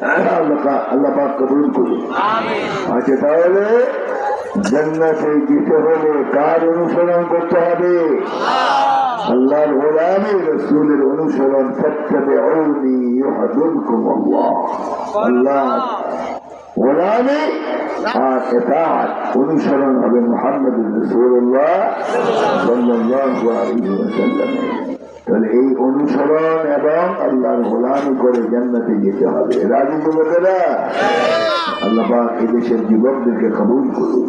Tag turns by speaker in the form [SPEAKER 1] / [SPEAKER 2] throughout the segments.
[SPEAKER 1] আল্লাহ আল্লাহ পাক কবুল করুন আচ্ছা তাহলে জান্নাতে যেতে হলে কার অনুসরণ করতে হবে আল্লাহর গোলামী রসুলের অনুসরণ সত্যবে অরুণী ইউহাদুরকুম আল্লাহ আল্লাহ গোলামী আর এতাত অনুসরণ হবে মোহাম্মদ রসুল্লাহ সাল্লাল্লাহু আলাইহি ওয়াসাল্লাম তাহলে এই অনুসরণ এবং আল্লাহর গোলামি করে জান্নাতে যেতে হবে। রাজি যুবকেরা আল্লাহ পাক এই দেশের যুবকদেরকে কবুল করুন।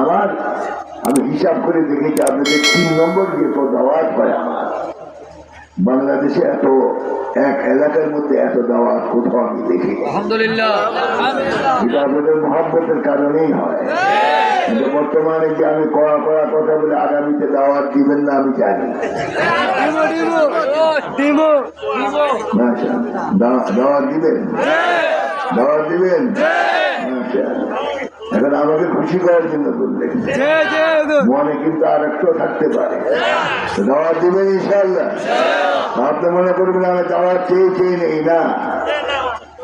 [SPEAKER 1] আমার আমি হিসাব করে দেখেছি আপনাদের তিন নম্বর যে তো দাওয়াত হয় আমার। বাংলাদেশে এত এক এলাকার মধ্যে এত দাওয়াত কোথাও আমি দেখি
[SPEAKER 2] আলহামদুলিল্লাহ।
[SPEAKER 1] এটা আপনাদের মহাব্বতের কারণেই হয়। কিন্তু বর্তমানে যে আমি কড়া কড়া কথা বলে আগামীতে দাওয়াত দিবেন না আমি জানি দাওয়াত দিবেন? দাওয়াত দিবেন? এখন আমাকে খুশি করার জন্য বললেন। মনে কিন্তু আর একটু থাকতে পারে। দাওয়াত দিবেন ইনশাল্লাহ আপনি মনে করবেন আমি দাওয়াত চেয়ে চেয়ে নেই না?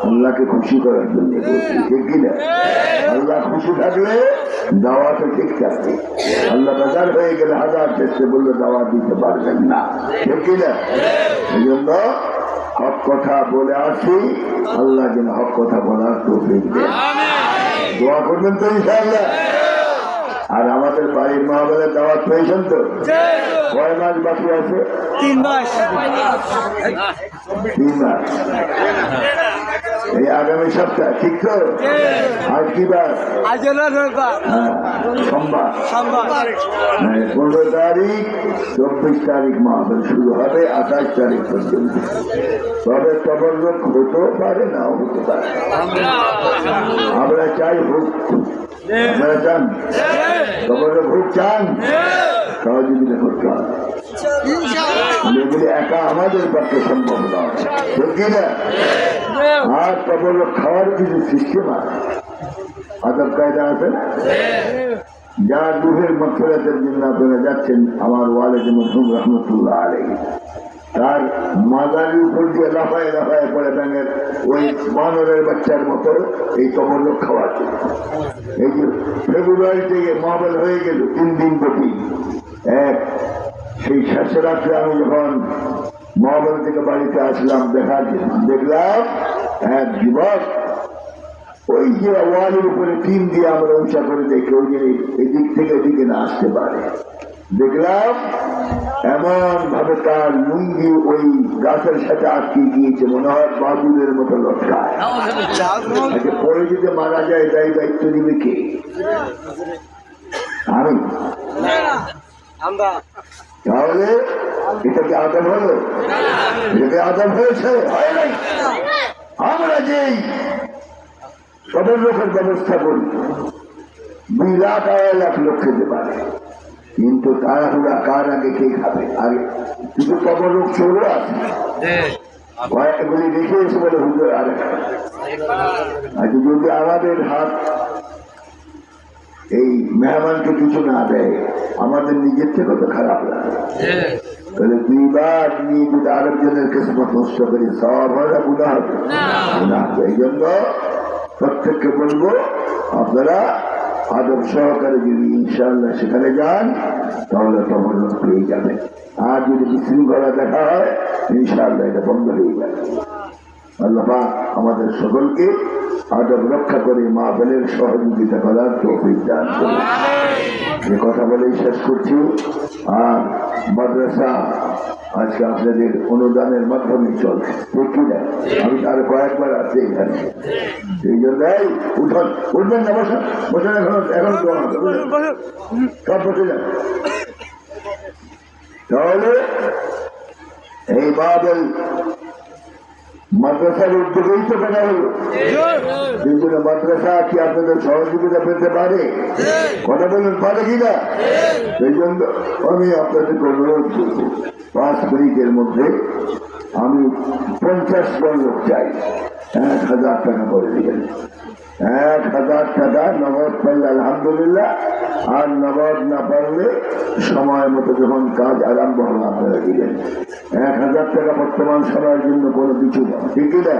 [SPEAKER 1] আল্লাহকে খুশি করার জন্য বলছি ঠিক কিনা আল্লাহ খুশি থাকলে দাওয়াতে ঠিক থাকবে। আল্লাহ বাজার হয়ে গেলে হাজার চেষ্টা বললে দাওয়াত দিতে পারবেন না ঠিক কিনা এই জন্য হক কথা বলে আসি আল্লাহ যেন হক কথা বলার তো দোয়া করবেন তো ইনশাআল্লাহ? আর আমাদের বাড়ির মহাবেলার দাওয়াত পেয়েছেন তো? কয় মাস বাকি আছে?
[SPEAKER 2] তিন মাস।
[SPEAKER 1] তিন মাস। এই আগামী সপ্তাহ ঠিক তো? আর কি বার? হ্যাঁ সোমবার। হ্যাঁ, পনেরো তারিখ চব্বিশ তারিখ মাহফিল শুরু হবে আঠাশ তারিখ পর্যন্ত। তবে তবরক হতেও পারে নাও হতে পারে। আমরা চাই হোক। আপনারা চান? তবরক হোক চান? সহযোগিতা করতে হবে। এগুলি একা আমাদের পক্ষে সম্ভব নয়। ঠিক না? আর তবরক খাওয়ার কিছু সিস্টেম আছে। আদব কায়দা আছে না? যার রুহের মক্ষরাতের জন্য আপনারা যাচ্ছেন আমার ওয়ালেদ মধ্যম রহমতুল্লাহ আলাই তার মাদারির উপর দিয়ে লাফায় লাফায় পড়ে ব্যাঙের ওই বানরের বাচ্চার মতো এই তবল্লক খাওয়াচ্ছে। এই যে ফেব্রুয়ারি থেকে মাহবেল হয়ে গেল তিন দিন ব্যাপী। এক সেই শেষ রাত্রে আমি যখন মহাবল থেকে বাড়িতে আসলাম দেখার দেখলাম এক যুবক ওই যে ওয়ালের উপরে টিন দিয়ে আমরা উঁচা করে দেখি ওই যে এদিক থেকে এদিকে না আসতে পারে। দেখলাম এমন ভাবে তার লুঙ্গি ওই গাছের সাথে আটকে গিয়েছে মনে হয় বাবুদের মতো লটকায়। আচ্ছা, পরে যদি মারা যায় তাই দায়িত্ব নিবে কে? আমি।
[SPEAKER 2] আমরা।
[SPEAKER 1] তাহলে এটা কি আদম হলো? এটা কি আদম হয়েছে? হয় আমরা যেই কবর লোকের ব্যবস্থা করি দুই লাখ আড়াই লাখ লোক খেতে পারে। কিন্তু তারা হলো কার আগে কে খাবে? আগে কিন্তু কবর লোক চোরও আছে। এগুলি দেখে এসে বলে, হুজুর, আর যদি আমাদের হাত এই মেহমানকে কিছু না দেয়। আমাদের নিজের থেকে তো খারাপ লাগে। তাহলে দুইবার নিয়ে যদি আরেকজনের কিসমত নষ্ট করি সব হয় গুণা হবে। গুণা হবে। এই জন্য প্রত্যেককে বলব আপনারা আদব সহকারে যদি ইনশাল্লাহ সেখানে যান তাহলে তখন পেয়ে যাবেন। আর যদি বিশৃঙ্খলা দেখা হয় ইনশাল্লাহ এটা বন্ধ হয়ে যাবে। আল্লাহ আমাদের সকলকে আদব রক্ষা করে মা বেলের সহযোগিতা করার তৌফিক দান করুন। যে কথা বলেই শেষ করছি। আর মাদ্রাসা আজকে আপনাদের অনুদানের মাধ্যমে চলছে। না? আমি তার কয়েকবার আছি এখানে। এই জন্যই উঠন উঠবেন না বসেন বসেন এখন এখন সব বসে যান। তাহলে এই বাবেল মাদ্রাসার উদ্যোগেই তো করা হলো। কিন্তু মাদ্রাসা কি আপনাদের সহযোগিতা পেতে পারে? কথা বলেন পারে কিনা সেই জন্য আমি আপনাদেরকে অনুরোধ করব পাঁচ মিনিটের মধ্যে আমি পঞ্চাশ জন লোক চাই। এক হাজার টাকা করে দিবেন। এক হাজার টাকা নগদ পারলে আলহামদুলিল্লাহ আর নগদ না পারলে সময় মতো যখন কাজ আরম্ভ হবে আপনারা দিবেন। এক হাজার টাকা বর্তমান সময়ের জন্য কোনো কিছু না? ঠিক। না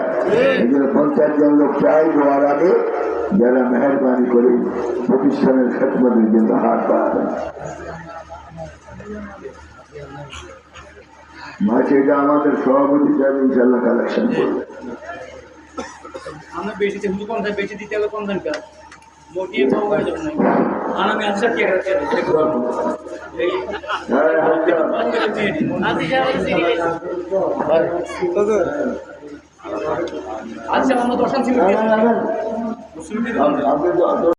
[SPEAKER 1] পঞ্চাশ জন লোক চাই দেওয়ার আগে যারা মেহরবানি করে প্রতিষ্ঠানের খেতমতের জন্য হাত বাড়াবেন। মাঝে এটা আমাদের সভাপতি সাহেব ইনশাল্লাহ কালেকশন করবে।
[SPEAKER 3] আমরা বেশি দিতে কোন বেশি কোন মোটিয়ে আনসার কি আছে এই
[SPEAKER 1] হ্যাঁ হ্যাঁ
[SPEAKER 3] আজি যা আচ্ছা ছিল।
[SPEAKER 1] আপনি তো